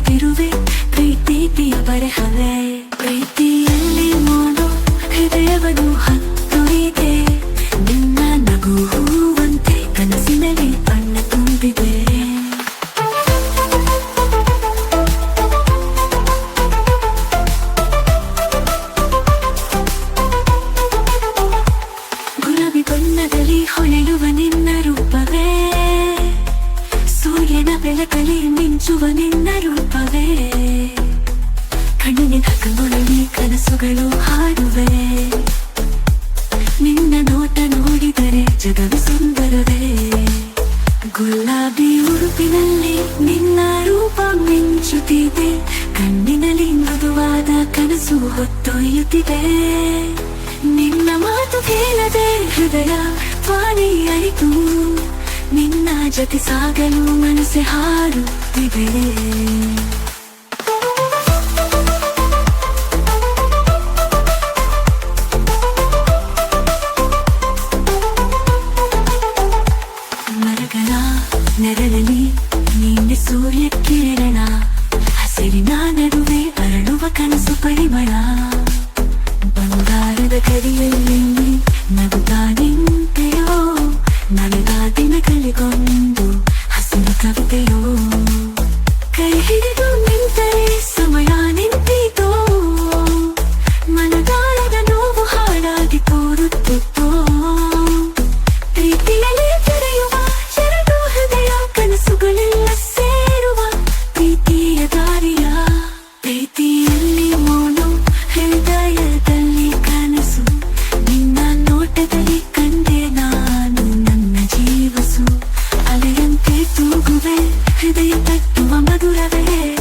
ಮರೆತಿರುವೆ ಪ್ರೀತಿ ಪ್ರಿಯ ಬರೆಹಲೇ ಪ್ರೀತಿಯಲ್ಲಿ ಮಾಡು ಹೃದಯವನ್ನು ಹತ್ತು ಕಾಣುವ ನಿನ್ನ ರೂಪವೇ ಕಣ್ಣಿನ ಕಗೊಳಲಿ ಕನಸುಗಳು ಹಾರುವೆ ನಿನ್ನ ನೋಟ ನೋಡಿದರೆ ಜಗವು ಸುಂದರವೇ. ಗುಲಾಬಿ ಉಡುಪಿನಲ್ಲಿ ನಿನ್ನ ರೂಪ ಮಿಂಚುತ್ತಿದೆ. ಕಣ್ಣಿನಲ್ಲಿ ಮೃದುವಾದ ಕನಸು ಹೊತ್ತೊಯ್ಯುತ್ತಿದೆ. ನಿನ್ನ ಮಾತು ಕೇಳದೆ ಹೃದಯ ಪಾನಿಯಾಯಿತು ನಿನ್ನ ಜೊತೆ ಸಾಗಲು ಮನಸ್ಸೆ ಹಾಡು ಮರಗಳ ನೆರಳಲಿ ನೀನೆ ಸೂರ್ಯ ಕಿರಣ ಹಸಿರಿನ ನಡುವೆ ಅರಳುವ ಕನಸು ಪರಿಮಳ ಬಂಗಾರದ ಗಡಿಯಲ್ಲಿ ನಗುತ್ತಾ ನಿಂತೆಯೋ ನನಗ ದಿನಗಳಿಗೊಂದು ಹಸಿರು ಕವಿತೆಯೋ ತಟ್ಟುವ ಮಧುರವೇ,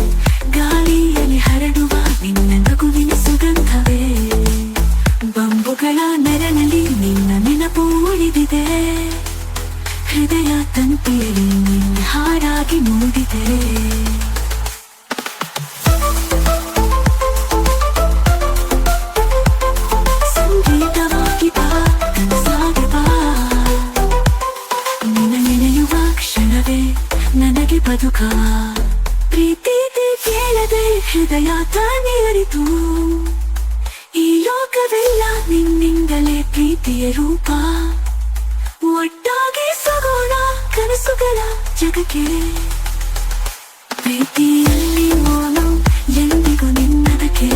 ಗಾಳಿಯಲ್ಲಿ ಹರಡುವ ನಿನ್ನ ನಗುವಿನ ಸುಗಂಧವೇ. ಬಂಬುಗಳ ನೆರಳಲ್ಲಿ ನಿನ್ನ ನೆನಪು ಉಳಿದಿದೆ. ಹೃದಯ ತಂತಿಯಲ್ಲಿ ನಿನ್ನ ಹಾಡಾಗಿ ಮೂಡಿದೆ ಬದುಕ ಪ್ರೀತಿ ಕೇಳದೆ ಹೃದಯ ತಾನೇ ಅರಿತು. ಈ ಲೋಕವೆಲ್ಲ ನಿನ್ನಿಂದಲೇ ಪ್ರೀತಿಯ ರೂಪ. ಒಟ್ಟಾಗಿ ಸಗೋಣ ಕನಸುಗಳ ಜಗಕ್ಕೆ. ಪ್ರೀತಿಯಲ್ಲಿ ಓಣು ಎಂದಿಗೂ ನಿನ್ನದಕ್ಕೆ.